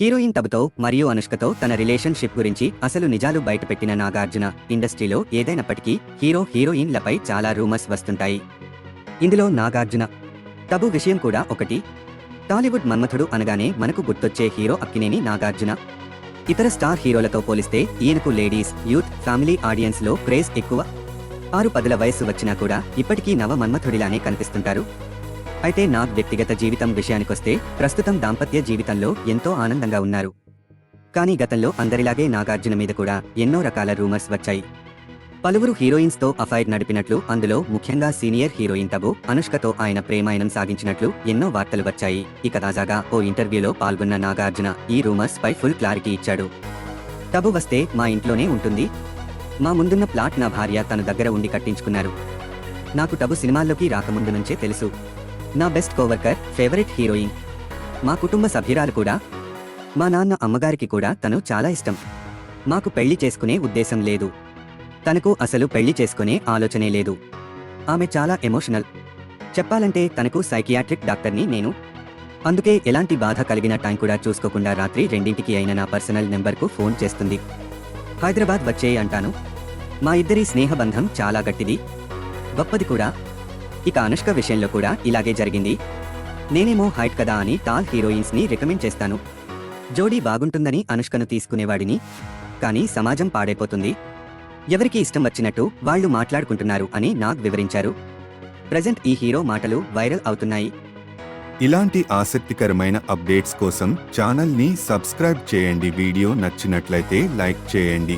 Heroine తబుతో మరియు అనుష్కతో తన relationship గురించి అసలు నిజాలు బయటపెట్టిన నాగార్జున ఇండస్ట్రీలో ఏదైనప్పటికీ హీరో హీరోయిన్లపై చాలా రూమర్స్ వస్తుంటాయి. ఇందులో నాగార్జున. తబు విషయం కూడా ఒకటి. టాలీవుడ్ మన్మథుడు అనగానే మనకు గుర్తొచ్చే హీరో అక్కినేని నాగార్జున. ఇతర స్టార్ హీరోలతో పోలిస్తే ఈయనకు లేడీస్ యూత్ ఫ్యామిలీ ఆడియన్స్లో క్రేజ్ ఎక్కువ. ఆరు పదుల వయస్సు వచ్చినా కూడా ఇప్పటికీ నవ మన్మథుడిలానే కనిపిస్తుంటారు. అయితే నాగ్ వ్యక్తిగత జీవితం విషయానికొస్తే ప్రస్తుతం దాంపత్య జీవితంలో ఎంతో ఆనందంగా ఉన్నారు. కానీ గతంలో అందరిలాగే నాగార్జున మీద కూడా ఎన్నో రకాల రూమర్స్ వచ్చాయి. పలువురు హీరోయిన్స్తో అఫైర్ నడిపినట్లు అందులో ముఖ్యంగా సీనియర్ హీరోయిన్ తబు అనుష్కతో ఆయన ప్రేమాయణం సాగించినట్లు ఎన్నో వార్తలు వచ్చాయి. ఇక తాజాగా ఓ ఇంటర్వ్యూలో పాల్గొన్న నాగార్జున ఈ రూమర్స్ పై ఫుల్ క్లారిటీ ఇచ్చాడు. టబు వస్తే మా ఇంట్లోనే ఉంటుంది. మా ముందున్న ప్లాట్ నా భార్య తన దగ్గర ఉండి కట్టించుకున్నారు. నాకు టబు సినిమాల్లోకి రాకముందు నుంచే తెలుసు. నా బెస్ట్ కోవర్కర్ ఫేవరెట్ హీరోయిన్. మా కుటుంబ సభ్యురాలు కూడా మా నాన్న అమ్మగారికి కూడా తను చాలా ఇష్టం. మాకు పెళ్ళి చేసుకునే ఉద్దేశం లేదు. తనకు అసలు పెళ్ళి చేసుకునే ఆలోచనే లేదు. ఆమె చాలా ఎమోషనల్. చెప్పాలంటే తనకు సైకియాట్రిక్ డాక్టర్ని నేను. అందుకే ఎలాంటి బాధ కలిగిన టైం కూడా చూసుకోకుండా రాత్రి రెండింటికి అయిన నా పర్సనల్ నెంబర్కు ఫోన్ చేస్తుంది. హైదరాబాద్ వచ్చే అంటాను. మా ఇద్దరి స్నేహబంధం చాలా గట్టిది. గొప్పది కూడా. ఇక అనుష్క విషయంలో కూడా ఇలాగే జరిగింది. నేనేమో హైట్ కదా అని టాల్ హీరోయిన్స్ని రికమెండ్ చేస్తాను. జోడీ బాగుంటుందని అనుష్కను తీసుకునేవాడిని. కానీ సమాజం పాడైపోతుంది. ఎవరికి ఇష్టం వచ్చినట్టు వాళ్ళు మాట్లాడుకుంటున్నారు అని నాగ్ వివరించారు. ప్రజెంట్ ఈ హీరో మాటలు వైరల్ అవుతున్నాయి. ఇలాంటి ఆసక్తికరమైన అప్డేట్స్ కోసం ఛానల్ని సబ్స్క్రైబ్ చేయండి. వీడియో నచ్చినట్లయితే లైక్ చేయండి.